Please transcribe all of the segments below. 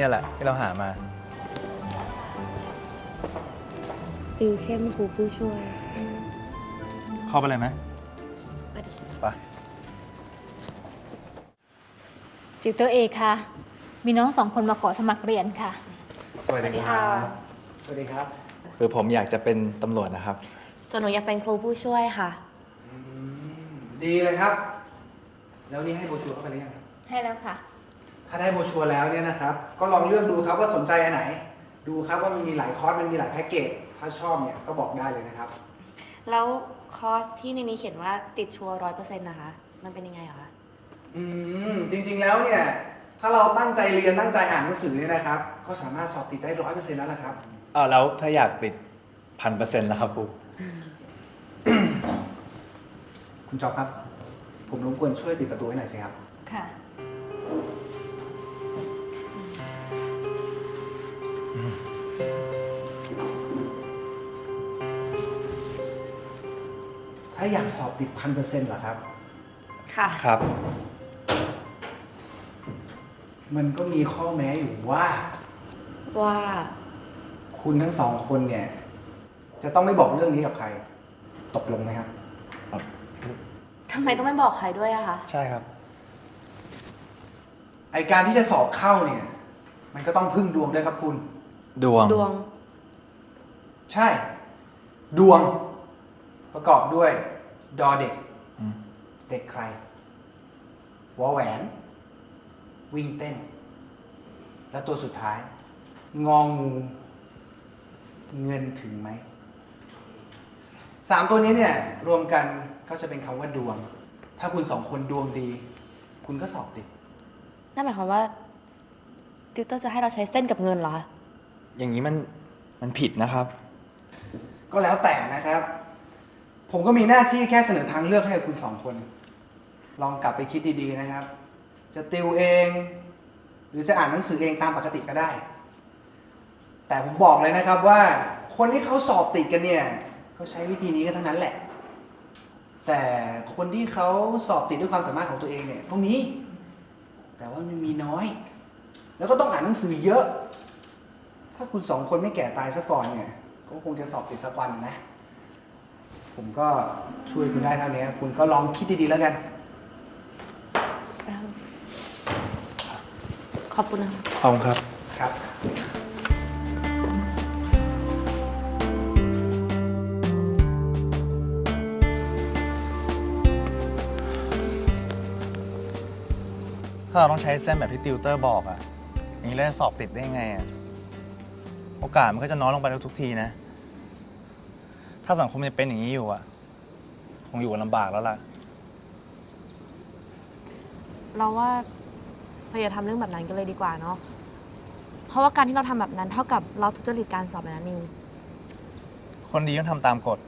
นี่แหละ ที่เราหามา ติวเข้มครูผู้ช่วย เข้าไปเลยไหมไปติวเตอร์เอค่ะ มีน้องสองคนมาขอสมัครเรียนค่ะ สวัสดีครับสวัสดีครับคือผมอยากจะเป็นตำรวจนะครับ ส่วนหนูอยากเป็นครูผู้ช่วยค่ะ ดีเลยครับ แล้วนี่ให้โบรชัวร์เข้าไปหรือยังให้แล้วค่ะ ถ้าได้โบรชัวร์แล้วเนี่ยนะครับ ก็ลองเลือกดูครับว่าสนใจอันไหน ดูครับว่ามันมีหลายคอร์สมันมีหลายแพ็กเกจ ถ้าชอบเนี่ยก็บอกได้เลยนะครับ แล้วคอร์สที่ในนี้เขียนว่าติดชัวร้อยเปอร์เซ็นต์นะคะ มันเป็นยังไงเหรอคะ อืมจริงๆแล้วเนี่ยถ้าเราตั้งใจเรียนตั้งใจอ่านหนังสือเนี่ยนะครับ ก็สามารถสอบติดได้ร้อยเปอร์เซ็นต์แล้วล่ะครับ เออแล้วถ้าอยากติดพันเปอร์เซ็นต์แล้วครับครูคุณจอบครับ ผมรบกวนช่วยปิดประตูให้หน่อยสิครับ ค่ะ ถ้าอยากสอบติดพันเปอร์เซ็นต์เหรอครับ ค่ะ ครับ มันก็มีข้อแม้อยู่ว่า ว่า คุณทั้งสองคนเนี่ย จะต้องไม่บอกเรื่องนี้กับใคร ตกลงไหมครับ ทำไมต้องไม่บอกใครด้วยอะคะ ใช่ครับ ไอการที่จะสอบเข้าเนี่ย มันก็ต้องพึ่งดวงด้วยครับคุณ ดวง ดวง ใช่ ดวง ประกอบด้วย ดอเด็ก อืม เด็กใครวอแหวน วิ่งเต้น และตัวสุดท้าย งองู เงินถึงไหม สามตัวนี้เนี่ยรวมกันก็จะเป็นคำว่าดวง ถ้าคุณสองคนดวงดี คุณก็สอบติด นั่นหมายความว่า ติวเตอร์จะให้เราใช้เส้นกับเงินเหรอคะ อย่างนี้มันมันผิดนะครับ ก็แล้วแต่นะครับ ผมก็มีหน้าที่แค่เสนอทางเลือกให้กับคุณสองคน ลองกลับไปคิดดีๆนะครับ จะติวเอง หรือจะอ่านหนังสือเองตามปกติก็ได้ แต่ผมบอกเลยนะครับว่าคนที่เขาสอบติดกันเนี่ยก็ใช้วิธีนี้กันทั้งนั้นแหละ แต่คนที่เขาสอบติดด้วยความสามารถของตัวเองเนี่ยก็มีแต่ว่ามันมีน้อย แล้วก็ต้องอ่านหนังสือเยอะ ถ้าคุณสองคนไม่แก่ตายซะก่อนเนี่ย ก็คงจะสอบติดสักวันนะ ผมก็ช่วยคุณได้เท่านี้ คุณก็ลองคิดดีๆแล้วกัน ขอบคุณนะคะขอบคุณครับ ครับ ถ้าเราต้องใช้เส้นแบบที่ติวเตอร์บอกอะอย่างนี้เราจะสอบติดได้ยังไงอะ โอกาสมันก็จะน้อยลงไปทุกทีนะ ถ้าสังคมยังเป็นอย่างนี้อยู่อะคงอยู่กันลำบากแล้วล่ะ เราว่าเราอย่าทำเรื่องแบบนั้นกันเลยดีกว่าเนาะ เพราะว่าการที่เราทำแบบนั้นเท่ากับเราทุจริตการสอบเลยนะนิว คนดีต้องทำตามกฎ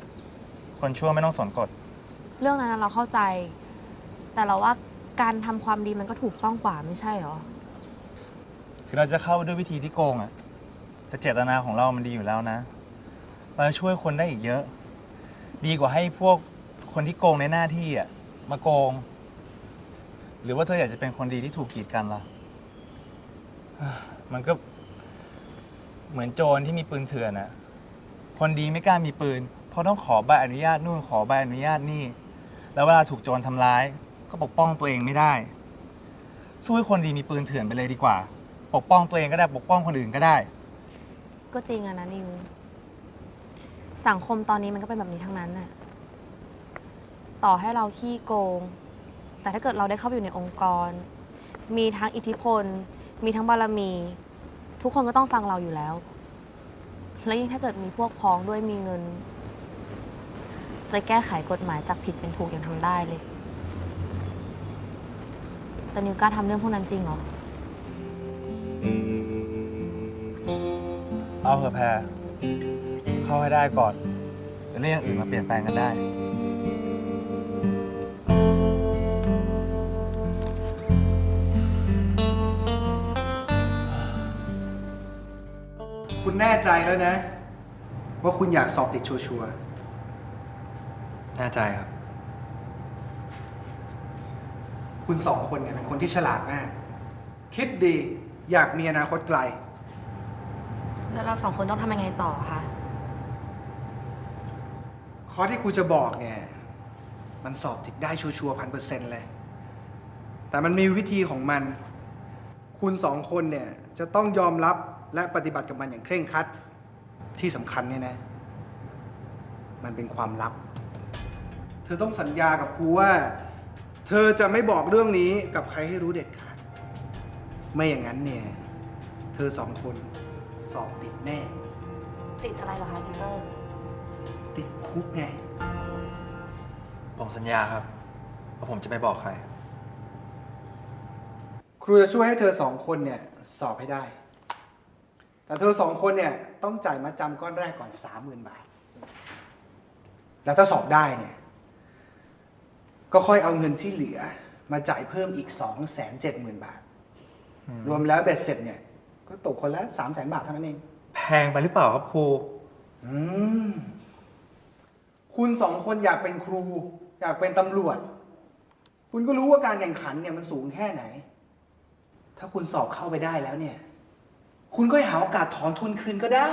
คนชั่วไม่ต้องสนกฎ เรื่องนั้นนะเราเข้าใจ แต่เราว่าการทำความดีมันก็ถูกต้องกว่าไม่ใช่เหรอ ถึงเราจะเข้าด้วยวิธีที่โกงอะ แต่เจตนาของเรามันดีอยู่แล้วนะ เราจะช่วยคนได้อีกเยอะ ดีกว่าให้พวกคนที่โกงในหน้าที่อะมาโกง หรือว่าเธออยากจะเป็นคนดีที่ถูกกีดกันล่ะ มันก็เหมือนโจรที่มีปืนเถื่อนอะคนดีไม่กล้ามีปืน เพราะต้องขอใบอนุญาตนู่นขอใบอนุญาตนี่ แล้วเวลาถูกโจรทำร้าย ก็ปกป้องตัวเองไม่ได้ สู้ให้คนดีมีปืนเถื่อนไปเลยดีกว่า ปกป้องตัวเองก็ได้ปกป้องคนอื่นก็ได้ ก็จริงอะนะนิว สังคมตอนนี้มันก็เป็นแบบนี้ทั้งนั้นน่ะ ต่อให้เราขี้โกง แต่ถ้าเกิดเราได้เข้าไปอยู่ในองค์กร มีทั้งอิทธิพล มีทั้งบารมี ทุกคนก็ต้องฟังเราอยู่แล้ว แล้วยิ่งถ้าเกิดมีพวกพ้องด้วยมีเงิน จะแก้ไขกฎหมายจากผิดเป็นถูกอยังทำได้เลย แต่นิวกล้าทำเรื่องพวกนั้นจริงเหรอ เอาเถอะแพรเข้าให้ได้ก่อนเดี๋ยวเรื่องอย่างอื่นมาเปลี่ยนแปลงกันได้ คุณแน่ใจแล้วนะ ว่าคุณอยากสอบติดชัวร์แน่ใจครับ ๆคุณสองคนเนี่ยเป็นคนที่ฉลาดมาก คิดดีอยากมีอนาคตไกล แล้วเราสองคนต้องทำยังไงต่อคะ ข้อที่ครูจะบอกเนี่ย มันสอบติดได้ชัวร์พันเปอร์เซ็นต์เลย แต่มันมีวิธีของมัน คุณสองคนเนี่ย จะต้องยอมรับและปฏิบัติกับมันอย่างเคร่งครัด ที่สำคัญเนี่ยนะ มันเป็นความลับ เธอต้องสัญญากับครูว่า เธอจะไม่บอกเรื่องนี้กับใครให้รู้เด็ดขาด ไม่อย่างนั้นเนี่ย เธอสองคน สอบติดแน่ ติดอะไรเหรอคะติวเตอร์ ติดคุกไง ผมสัญญาครับว่าผมจะไม่บอกใคร ครูจะช่วยให้เธอสองคนเนี่ยสอบให้ได้ แต่เธอสองคนเนี่ยต้องจ่ายมาจำก้อนแรกก่อนสามหมื่นบาท แล้วถ้าสอบได้เนี่ย ก็ค่อยเอาเงินที่เหลือมาจ่ายเพิ่มอีกสองแสนเจ็ดหมื่นบาท รวมแล้วเบ็ดเสร็จเนี่ย ก็ตกคนละสามแสนบาทเท่านั้นเอง แพงไปหรือเปล่าครับครู อืม คุณสองคนอยากเป็นครู อยากเป็นตำรวจ คุณก็รู้ว่าการแข่งขันเนี่ยมันสูงแค่ไหน ถ้าคุณสอบเข้าไปได้แล้วเนี่ย คุณก็หาโอกาสถอนทุนคืนก็ได้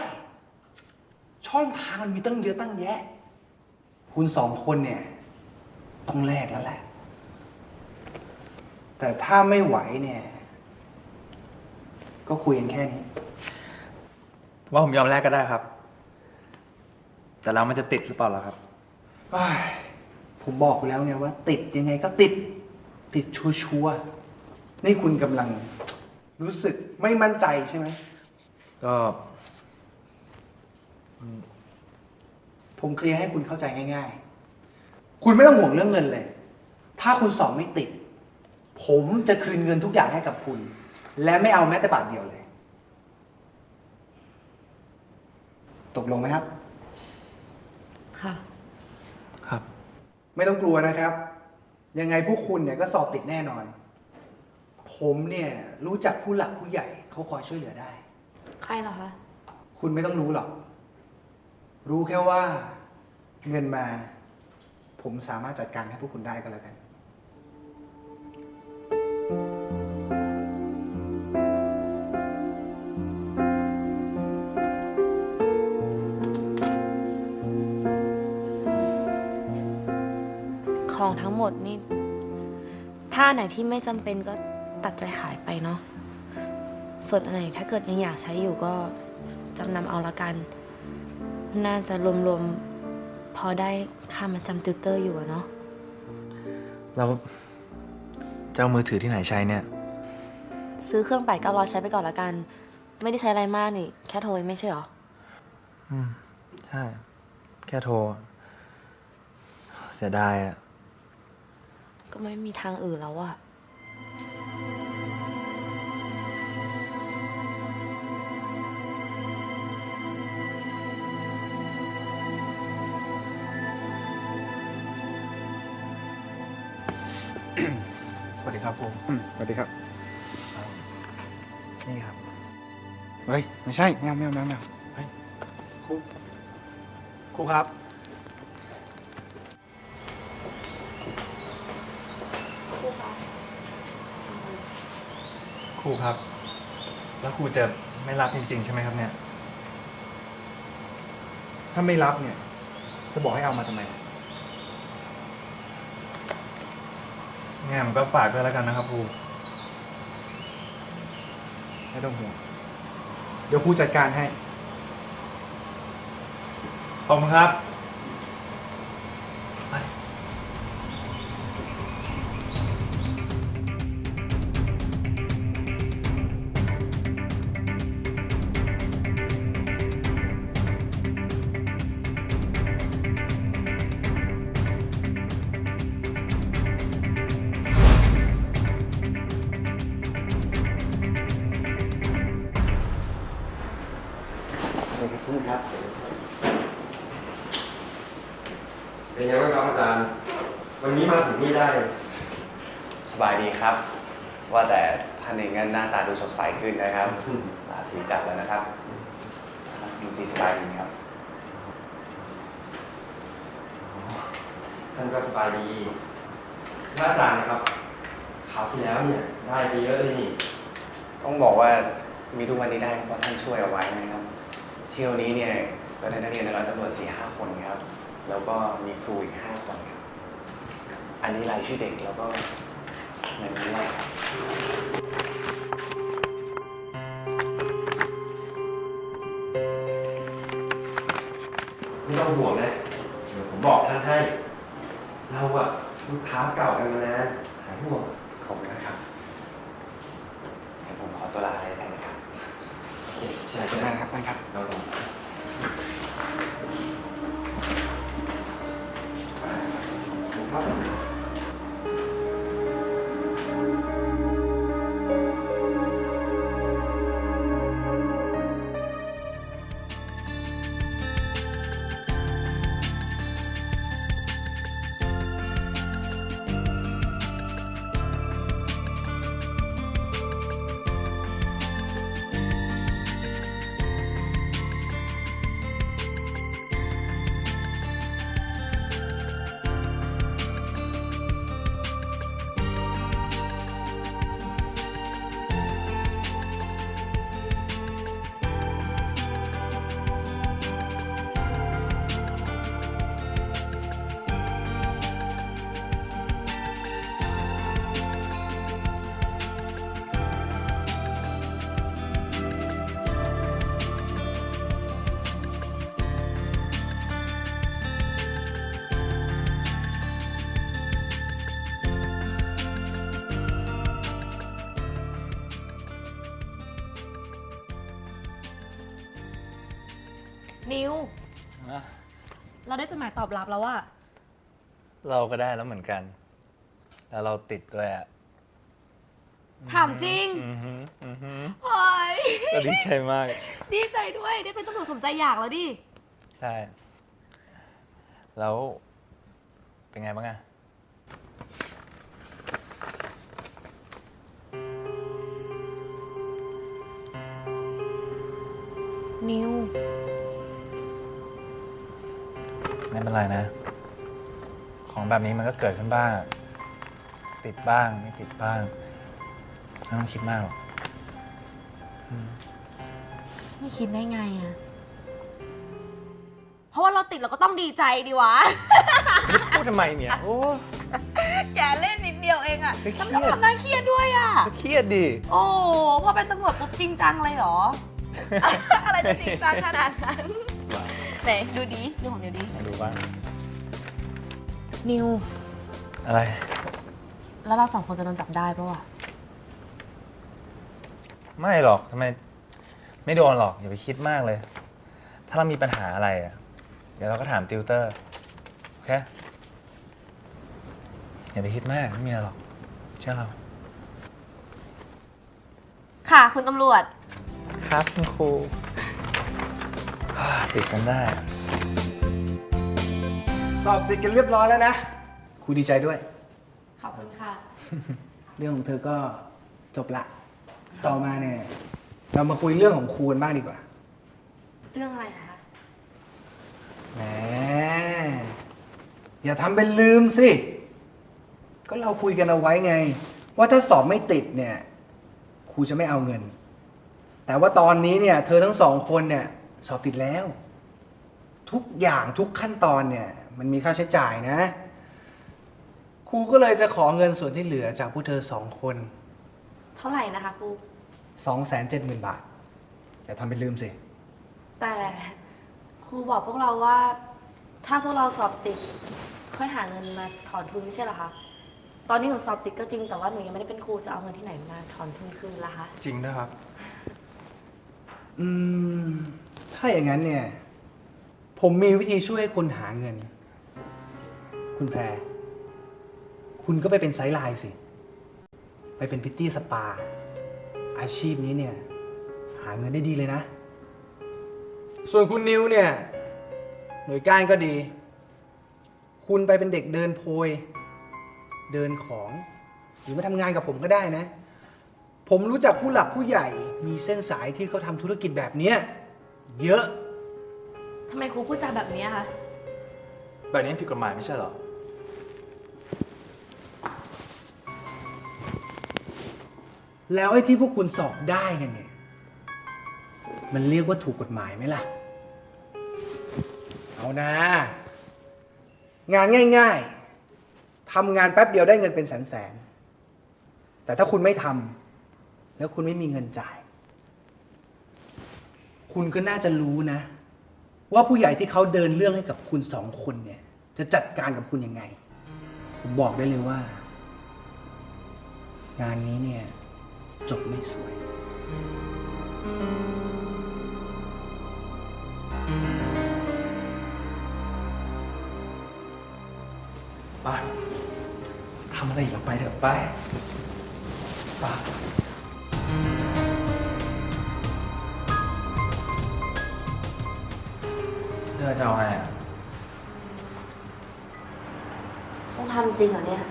ช่องทางมันมีตั้งเยอะตั้งแยะ คุณสองคนเนี่ย ต้องแลกแล้วแหละ แต่ถ้าไม่ไหวเนี่ย ก็คุยกันแค่นี้ ว่าผมยอมแลกก็ได้ครับ แต่แล้วมันจะติดหรือเปล่าล่ะครับ อ้ายผมบอกคุณแล้วไงว่า ติดยังไงก็ติด ติดชัวร์ๆนี่คุณกำลัง รู้สึกไม่มั่นใจใช่ไหม ก็ผมเคลียร์ให้คุณเข้าใจง่าย ๆ คุณไม่ต้องห่วงเรื่องเงินเลย ถ้าคุณสอบไม่ติด ผมจะคืนเงินทุกอย่างให้กับคุณ และไม่เอาแม้แต่บาทเดียวเลย ตกลงไหมครับ ค่ะ ครับ ไม่ต้องกลัวนะครับ ยังไงพวกคุณเนี่ยก็สอบติดแน่นอน ผมเนี่ยรู้จักผู้หลักผู้ใหญ่เขาคอยช่วยเหลือได้ ใครเหรอคะ คุณไม่ต้องรู้หรอก รู้แค่ว่าเงินมา ผมสามารถจัดการให้พวกคุณได้ก็แล้วกัน ทั้งหมดนี่ ถ้าอันไหนที่ไม่จำเป็นก็ตัดใจขายไปเนาะ ส่วนอันไหนถ้าเกิดยังอยากใช้อยู่ก็จำนำเอาละกัน น่าจะรวมๆ พอได้ค่ามาจำติวเตอร์อยู่อะเนาะ เราจะเอามือถือที่ไหนใช้เนี่ย ซื้อเครื่องแปดเก้าร้อยใช้ไปก่อนละกัน ไม่ได้ใช้อะไรมากนี่ แค่โทรเองไม่ใช่เหรอ อืม ใช่ แค่โทร เสียดายอะ ก็ไม่มีทางอื่นแล้วอะสวัสดีครับครูอืมสวัสดีครับ นี่ครับ เฮ้ย ไม่ใช่แมวแมวแมวแมวครูครูครับ ครูครับ แล้วครูจะไม่รับจริงๆ ใช่ไหมครับเนี่ย ถ้าไม่รับเนี่ย จะบอกให้เอามาทำไมงานผมก็ฝากด้วยแล้วกันนะครับครู ไม่ต้องห่วงเดี๋ยวครูจัดการให้ ขอบคุณครับ ขึ้นนะครับราศีจับแล้วนะครับท่านรัฐมนตรีสบายดีไหมครับท่านก็สบายดีแล้วอาจารย์นะครับคราวที่แล้วเนี่ยได้ไปเยอะเลยนี่ก็ต้องบอกว่ามีทุกวันนี้ได้เพราะท่านช่วยเอาไว้นะครับ เที่ยวนี้เนี่ยก็ได้นักเรียนในร้อยตำรวจสี่ห้าคนครับ แล้วก็มีครูอีกห้าคนครับ อันนี้รายชื่อเด็กแล้วก็เงินนี้แรกครับ ต้องห่วงนะ เดี๋ยวผมบอกท่านให้ เราอะลูกค้าเก่ากันมานานหายห่วง ขอบคุณนะครับเดี๋ยวผมขอตัวลาอะไรไปนะครับโอเคใช่เจอใช่กันครับท่านครับ เราลอง เราได้จดหมายตอบรับแล้วอะเราก็ได้แล้วเหมือนกัน แล้วเราติดด้วยอะถามจริงอือหืออือหือเฮ้ยก็ดีใจมาก ดีใจด้วยได้เป็นตำรวจสมใจอยากแล้วดิ ใช่ แล้ว เป็นไงบ้างอะนิว ไม่เป็นไรนะ ของแบบนี้มันก็เกิดขึ้นบ้างอะติดบ้างไม่ติดบ้าง ไม่ต้องคิดมากหรอก ไม่คิดได้ไงอะเพราะว่าเราติดเราก็ต้องดีใจดีวะ พูดทำไมเนี่ย โอ้แกเล่นนิดเดียวเองอะเครียดทำให้ความน่าเครียดด้วยอะก็เครียดดิโอ้พอเป็นตำรวจปุ๊บจริงจังเลยเหรอ อะไรจะจริงจังขนาดนั้น ไหนดูดีดูของนิวดีมาดูบ้าง นิว อะไร แล้วเราสองคนจะโดนจับได้ปะวะไม่หรอกทำไม ไม่โดนหรอก อย่าไปคิดมากเลย ถ้าเรามีปัญหาอะไรอะเดี๋ยวเราก็ถามติวเตอร์ โอเค อย่าไปคิดมาก ไม่มีอะไรหรอก เชื่อเรา ค่ะ คุณตำรวจ ครับคุณครู ติดกันได้ สอบติดกันเรียบร้อยแล้วนะครูดีใจด้วย ขอบคุณค่ะ เรื่องของเธอก็จบละ ต่อมาเนี่ย เรามาคุยเรื่องของครูกันบ้างดีกว่า เรื่องอะไรคะ แหม อย่าทำเป็นลืมสิ ก็เราคุยกันเอาไว้ไง ว่าถ้าสอบไม่ติดเนี่ย ครูจะไม่เอาเงิน แต่ว่าตอนนี้เนี่ย เธอทั้งสองคนเนี่ย สอบติดแล้ว ทุกอย่างทุกขั้นตอนเนี่ยมันมีค่าใช้จ่ายนะ ครูก็เลยจะขอเงินส่วนที่เหลือจากผู้เธอสองคน เท่าไหร่นะคะครู 2 7 0 0 0 0 บาท อย่าทำเป็นลืมสิ แต่ครูบอกพวกเราว่า ถ้าพวกเราสอบติด ค่อยหาเงินมาถอนทุนไม่ใช่เหรอคะ ตอนนี้หนูสอบติดก็จริงแต่ว่าหนูยังไม่ได้เป็นครูจะเอาเงินที่ไหนมาถอนทุนคืนล่ะคะ จริงด้วยครับ อืม ถ้าอย่างนั้นเนี่ย ผมมีวิธีช่วยให้คุณหาเงิน คุณแพร คุณก็ไปเป็นไซด์ไลน์สิ ไปเป็นพิตตี้สปา อาชีพนี้เนี่ย หาเงินได้ดีเลยนะ ส่วนคุณนิวเนี่ย หน่วยก้านก็ดี คุณไปเป็นเด็กเดินโพย เดินของ หรือมาทำงานกับผมก็ได้นะ ผมรู้จักผู้หลักผู้ใหญ่มีเส้นสายที่เขาทำธุรกิจแบบเนี้ย เยอะ ทำไมครูพูดจาแบบนี้คะ แบบนี้ผิดกฎหมายไม่ใช่เหรอ แล้วไอ้ที่พวกคุณสอบได้กันเนี่ย มันเรียกว่าถูกกฎหมายไหมล่ะ เอานะ งานง่าย ๆ ทำงานแป๊บเดียวได้เงินเป็นแสนๆ แต่ถ้าคุณไม่ทำแล้วคุณไม่มีเงินจ่าย คุณก็น่าจะรู้นะ ว่าผู้ใหญ่ที่เขาเดินเรื่องให้กับคุณสองคนเนี่ย จะจัดการกับคุณยังไง ผมบอกได้เลยว่า งานนี้เนี่ยจบไม่สวย ไปทำอะไรอีกเราไปเถอะไปไป อจะเอาไงอะ ต้องทำจริงเหรอเนี่ย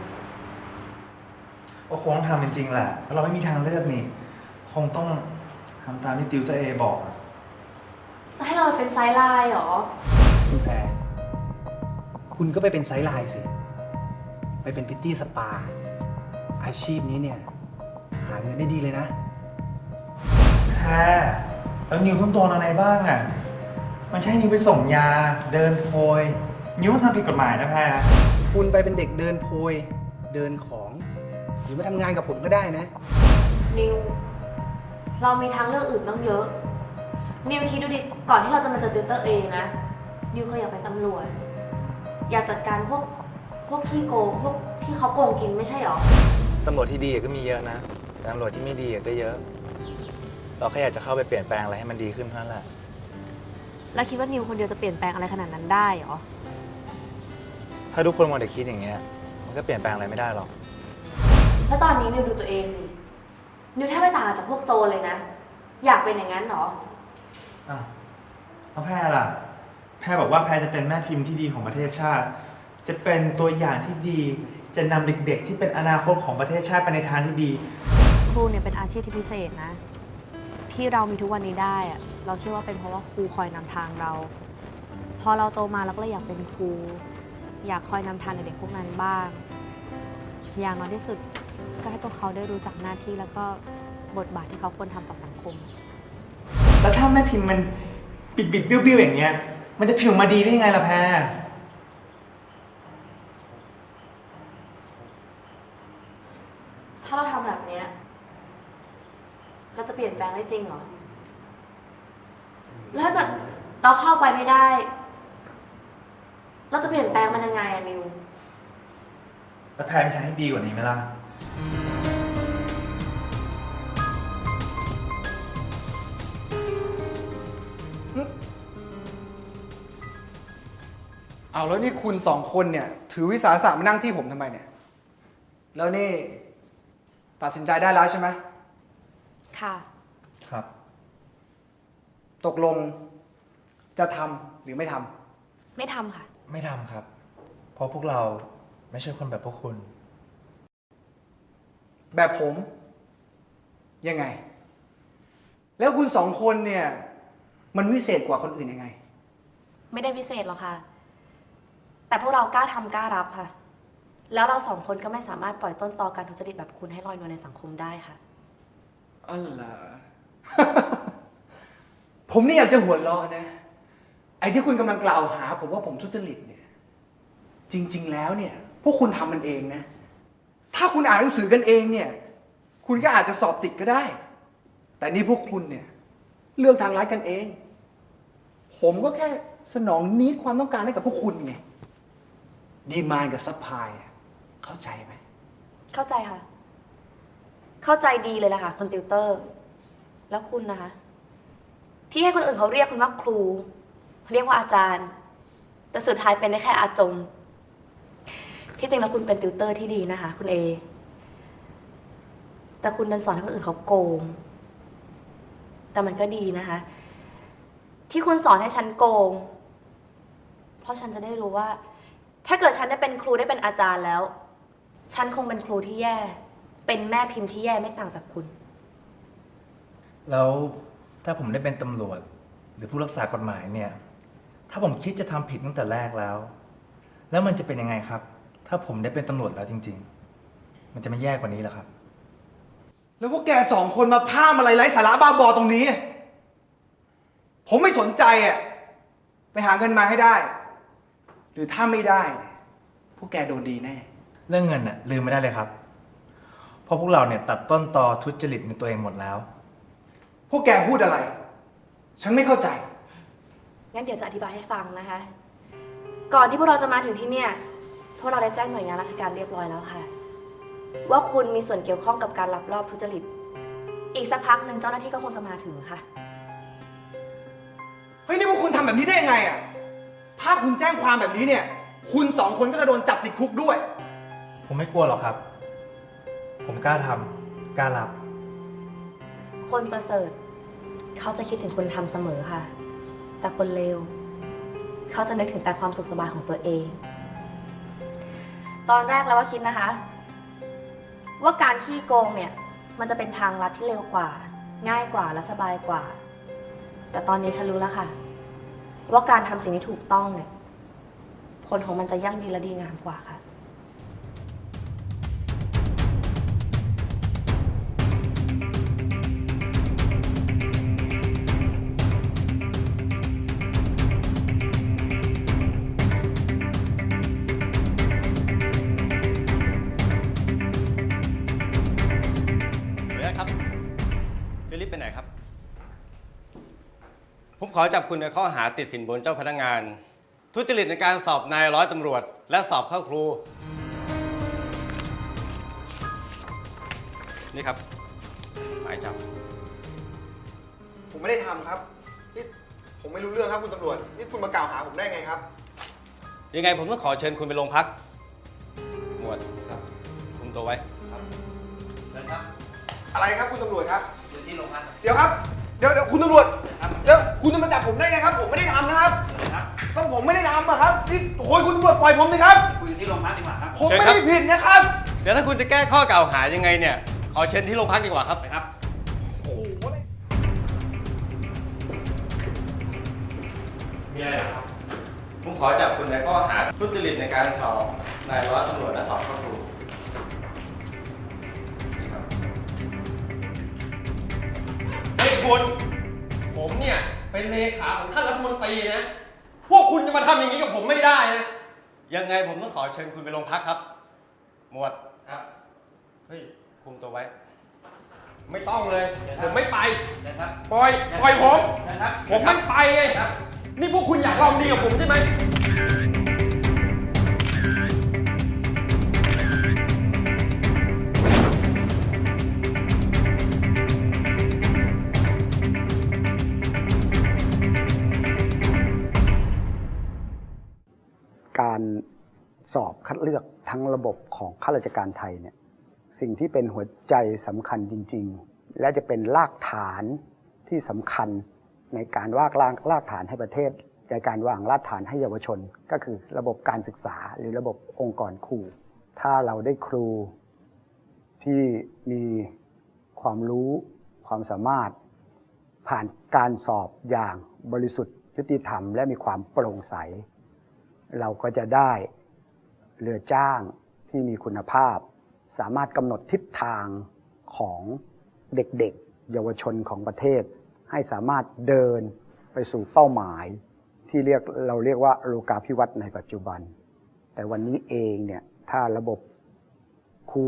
ก็คงต้องทำเป็นจริงแหละเพราะเราไม่มีทางเลือกนี่ คงต้องทำตามที่ติวเตอร์เอบอกอะจะให้เราเป็นไซด์ไลน์เหรอ คุณแพรคุณก็ไปเป็นไซด์ไลน์สิ ไปเป็นพิตตี้สปา อาชีพนี้เนี่ย หาเงินได้ดีเลยนะ แพ้แล้วนิวต้องโดนอะไรบ้างอะ มันใช่นิวไปส่งยา เดินโพย นิวต้องทำผิดกฎหมายนะแพ้คุณไปเป็นเด็กเดินโพย เดินของ หรือมาทำงานกับผมก็ได้นะ นิว เรามีทางเลือกอื่นต้องเยอะ นิวคิดดูดิก่อนที่เราจะมาเจอติวเตอร์เองนะ นิวเคยอยากเป็นตำรวจ อยากจัดการพวกพวกขี้โกงพวกที่เขาโกงกินไม่ใช่หรอ ตำรวจที่ดีก็มีเยอะนะแต่ตำรวจที่ไม่ดีก็เยอะ เราแค่อยากจะเข้าไปเปลี่ยนแปลงอะไรให้มันดีขึ้นเท่านั้นแหละ แล้วคิดว่านิวคนเดียวจะเปลี่ยนแปลงอะไรขนาดนั้นได้เหรอ ถ้าทุกคนมัวแต่คิดอย่างเงี้ย มันก็เปลี่ยนแปลงอะไรไม่ได้หรอก แล้วตอนนี้นิวดูตัวเองดิ นิวแทบไม่ต่างจากพวกโจรเลยนะ อยากเป็นอย่างนั้นเหรออ้าวแล้วแพรล่ะ แพรบอกว่าแพรจะเป็นแม่พิมพ์ที่ดีของประเทศชาติ จะเป็นตัวอย่างที่ดี จะนำเด็กๆ ที่เป็นอนาคตของประเทศชาติไปในทางที่ดี ครูเนี่ยเป็นอาชีพที่พิเศษนะ ที่เรามีทุกวันนี้ได้อะ เราเชื่อว่าเป็นเพราะว่าครูคอยนำทางเรา พอเราโตมาเราก็เลยอยากเป็นครู อยากคอยนำทางเด็กๆพวกนั้นบ้าง อย่างน้อยที่สุดก็ให้พวกเขาได้รู้จักหน้าที่แล้วก็บทบาทที่เขาควรทำต่อสังคม แล้วถ้าแม่พิมพ์มันบิดบิดๆเบี้ยวๆอย่างเงี้ย มันจะพิมพ์มาดีได้ยังไงล่ะแพรถ้าเราทำแบบเนี้ยเราจะเปลี่ยนแปลงได้จริงเหรอแล้วถ้าเกิด เราเข้าไปไม่ได้ เราจะเปลี่ยนแปลงมันยังไงอะนิว แล้วแพรมีทางให้ดีกว่านี้ไหมล่ะ เอาแล้วนี่คุณสองคนเนี่ย ถือวิสาสะมานั่งที่ผมทำไมเนี่ย แล้วนี่ ตัดสินใจได้แล้วใช่ไหม ค่ะ ครับ ตกลง จะทำหรือไม่ทำไม่ทำค่ะ ไม่ทำครับ เพราะพวกเราไม่ใช่คนแบบพวกคุณ แบบผม ยังไง แล้วคุณสองคนเนี่ย มันวิเศษกว่าคนอื่นยังไง ไม่ได้พิเศษหรอกค่ะ แต่พวกเรากล้าทำกล้ารับค่ะ แล้วเราสองคนก็ไม่สามารถปล่อยต้นตอการทุจริตแบบคุณให้ลอยนวลในสังคมได้ค่ะ อ๋อเหรอ ผมนี่อยากจะหัวเราะนะ ไอ้ที่คุณกำลังกล่าวหา ผมว่าผมทุจริตเนี่ย จริง ๆ แล้วเนี่ย พวกคุณทำมันเองนะ ถ้าคุณอ่านหนังสือกันเองเนี่ย คุณก็อาจจะสอบติดก็ได้ แต่นี่พวกคุณเนี่ย เลือกทางร้ายกันเอง ผมก็แค่สนองนิดความต้องการให้กับพวกคุณไงดีมานกับซัพพลายเข้าใจไหม เข้าใจค่ะ เข้าใจดีเลยล่ะค่ะคุณติวเตอร์ แล้วคุณนะคะ ที่ให้คนอื่นเขาเรียกคุณว่าครู เรียกว่าอาจารย์ แต่สุดท้ายเป็นได้แค่อาจมที่จริงแล้วคุณเป็นติวเตอร์ที่ดีนะคะ คุณเอ แต่คุณดันสอนให้คนอื่นเขาโกง แต่มันก็ดีนะคะ ที่คุณสอนให้ฉันโกง เพราะฉันจะได้รู้ว่า ถ้าเกิดฉันได้เป็นครูได้เป็นอาจารย์แล้ว ฉันคงเป็นครูที่แย่ เป็นแม่พิมพ์ที่แย่ไม่ต่างจากคุณ แล้วถ้าผมได้เป็นตำรวจ หรือผู้รักษากฎหมายเนี่ย ถ้าผมคิดจะทำผิดตั้งแต่แรกแล้ว แล้วมันจะเป็นยังไงครับ ถ้าผมได้เป็นตำรวจแล้วจริง ๆ มันจะไม่แย่กว่านี้เหรอครับ แล้วพวกแกสองคนมาพร่ามอะไรไร้สาระบ้าบอตรงนี้ ผมไม่สนใจอะ ไปหาเงินมาให้ได้ หรือถ้าไม่ได้เนี่ยพวกแกโดนดีแน่ เรื่องเงินน่ะลืมไม่ได้เลยครับ เพราะพวกเราเนี่ยตัดต้นตอทุจริตในตัวเองหมดแล้ว พวกแกพูดอะไร ฉันไม่เข้าใจ งั้นเดี๋ยวจะอธิบายให้ฟังนะคะ ก่อนที่พวกเราจะมาถึงที่เนี่ยพวกเราได้แจ้งหน่วยงานราชการเรียบร้อยแล้วค่ะ ว่าคุณมีส่วนเกี่ยวข้องกับการลักลอบทุจริต อีกสักพักหนึ่งเจ้าหน้าที่ก็คงจะมาถึงค่ะ เฮ้ยนี่พวกคุณทำแบบนี้ได้ยังไงอะ ถ้าคุณแจ้งความแบบนี้เนี่ย คุณสองคนก็จะโดนจับติดคุกด้วย ผมไม่กลัวหรอกครับ ผมกล้าทำกล้ารับ คนประเสริฐ เขาจะคิดถึงคนทำเสมอค่ะ แต่คนเลวเขาจะนึกถึงแต่ความสุขสบายของตัวเอง ตอนแรกเราก็คิดนะคะ ว่าการขี้โกงเนี่ยมันจะเป็นทางลัดที่เร็วกว่า ง่ายกว่าและสบายกว่า แต่ตอนนี้ฉันรู้แล้วค่ะ ว่าการทำสิ่งที่ถูกต้องเนี่ยผลของมันจะยั่งยืนและดีงามกว่าค่ะ อจับคุณในข้อหาติดสินบนเจ้าพนักงาน ทุจริตในการสอบนายร้อยตำรวจ และสอบเข้าครู นี่ครับ หมายจับ ผมไม่ได้ทำครับนี่ผมไม่รู้เรื่องครับคุณตำรวจ นี่คุณมากล่าวหาผมได้ไงครับ ยังไงผมต้องขอเชิญคุณไปโรงพัก หมวดครับคุมตัวไว้ครับเชิญครับอะไรครับคุณตำรวจครับอยู่ที่โรงพัก เดี๋ยวครับ เดี๋ยวเดี๋ยวคุณตำรวจเดี๋ยวคุณจะมาจับผมได้ไงครับ ผมไม่ได้ทำนะครับก็ผมไม่ได้ทำอะครับนี่โอ้ยคุณตำรวจปล่อยผมสิครับ คุยกันที่โรงพักดีกว่าครับ ผมเชิญไม่ครับได้ผิดนะครับเดี๋ยวถ้าคุณจะแก้ข้อกล่าวหายังไงเนี่ย ขอเชิญที่โรงพักดีกว่าครับไปครับ โอ้โหอะไรมีอะไรครับผมขอจับคุณในข้อหาทุจริตในการสอบนายร้อยตำรวจและสอบเข้าครูนี่ คุณ ผมเนี่ยเป็นเลขาของท่านรัฐมนตรีนะ พวกคุณจะมาทำอย่างนี้กับผมไม่ได้นะ ยังไงผมต้องขอเชิญคุณไปโรงพักครับ หมวดครับ เฮ้ย คุมตัวไว้ ไม่ต้องเลย ผมไม่ไป นะครับ ปล่อย ปล่อยผม นะครับ ผมไม่ไปไง นี่พวกคุณอยากลองดีกับผมใช่ไหม สอบคัดเลือกทั้งระบบของข้าราชการไทยเนี่ยสิ่งที่เป็นหัวใจสำคัญจริง ๆ และจะเป็นรากฐานที่สำคัญในการวางรากรากฐานให้ประเทศในการวางรากฐานให้เยาวชน ก็คือระบบการศึกษาหรือระบบองค์กรครู ถ้าเราได้ครูที่มีความรู้ความสามารถ ผ่านการสอบอย่างบริสุทธิ์ยุติธรรม และมีความโปร่งใส เราก็จะได้ เรือจ้างที่มีคุณภาพ สามารถกำหนดทิศทางของเด็กๆ เยาวชนของประเทศ ให้สามารถเดินไปสู่เป้าหมาย ที่เรียกเราเรียกว่าโลกาภิวัตน์ในปัจจุบัน แต่วันนี้เองเนี่ยถ้าระบบครู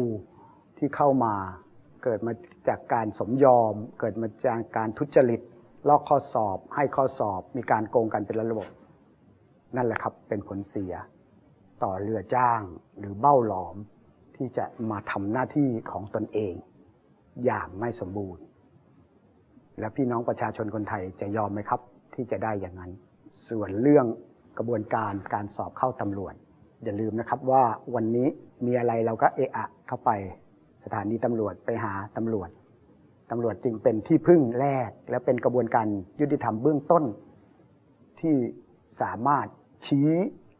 ที่เข้ามาเกิดมาจากการสมยอม เกิดมาจากการทุจริต ลอกข้อสอบ ให้ข้อสอบ มีการโกงกันเป็นระบบ นั่นแหละครับเป็นผลเสีย ต่อเรือจ้างหรือเบ้าหลอมที่จะมาทำหน้าที่ของตนเอง อย่างไม่สมบูรณ์ และพี่น้องประชาชนคนไทยจะยอมไหมครับ ที่จะได้อย่างนั้น ส่วนเรื่องกระบวนการการสอบเข้าตำรวจ อย่าลืมนะครับว่าวันนี้มีอะไรเราก็เอะอะเข้าไปสถานีตำรวจไปหาตำรวจตำรวจจึงเป็นที่พึ่งแรก และเป็นกระบวนการยุติธรรมเบื้องต้น ที่สามารถชี้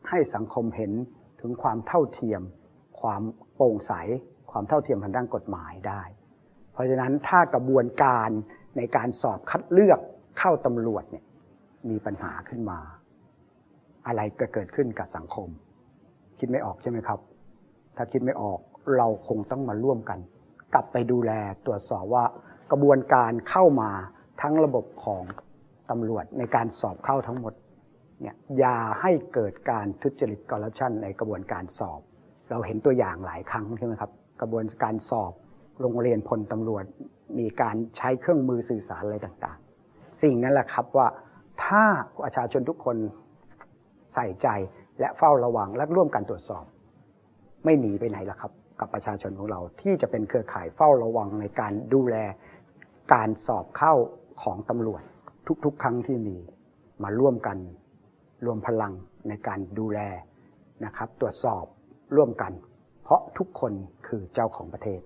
ให้สังคมเห็นถึงความเท่าเทียม ความโปร่งใส ความเท่าเทียมทางด้านกฎหมายได้ เพราะฉะนั้นถ้ากระบวนการในการสอบคัดเลือกเข้าตำรวจเนี่ยมีปัญหาขึ้นมา อะไรก็เกิดขึ้นกับสังคม คิดไม่ออกใช่ไหมครับ ถ้าคิดไม่ออกเราคงต้องมาร่วมกัน กลับไปดูแลตรวจสอบว่ากระบวนการเข้ามาทั้งระบบของตำรวจในการสอบเข้าทั้งหมด เนี่ยอย่าให้เกิดการทุจริตคอร์รัปชันในกระบวนการสอบ เราเห็นตัวอย่างหลายครั้งใช่ไหมครับ กระบวนการสอบโรงเรียนพลตำรวจ มีการใช้เครื่องมือสื่อสารอะไรต่างๆ สิ่งนั้นแหละครับว่าถ้าประชาชนทุกคนใส่ใจและเฝ้าระวังและร่วมกันตรวจสอบ ไม่หนีไปไหนละครับ กับประชาชนของเราที่จะเป็นเครือข่ายเฝ้าระวังในการดูแลการสอบเข้าของตำรวจทุกๆ ครั้งที่มีมาร่วมกัน รวมพลังในการดูแลนะครับ ตรวจสอบร่วมกัน เพราะทุกคนคือเจ้าของประเทศ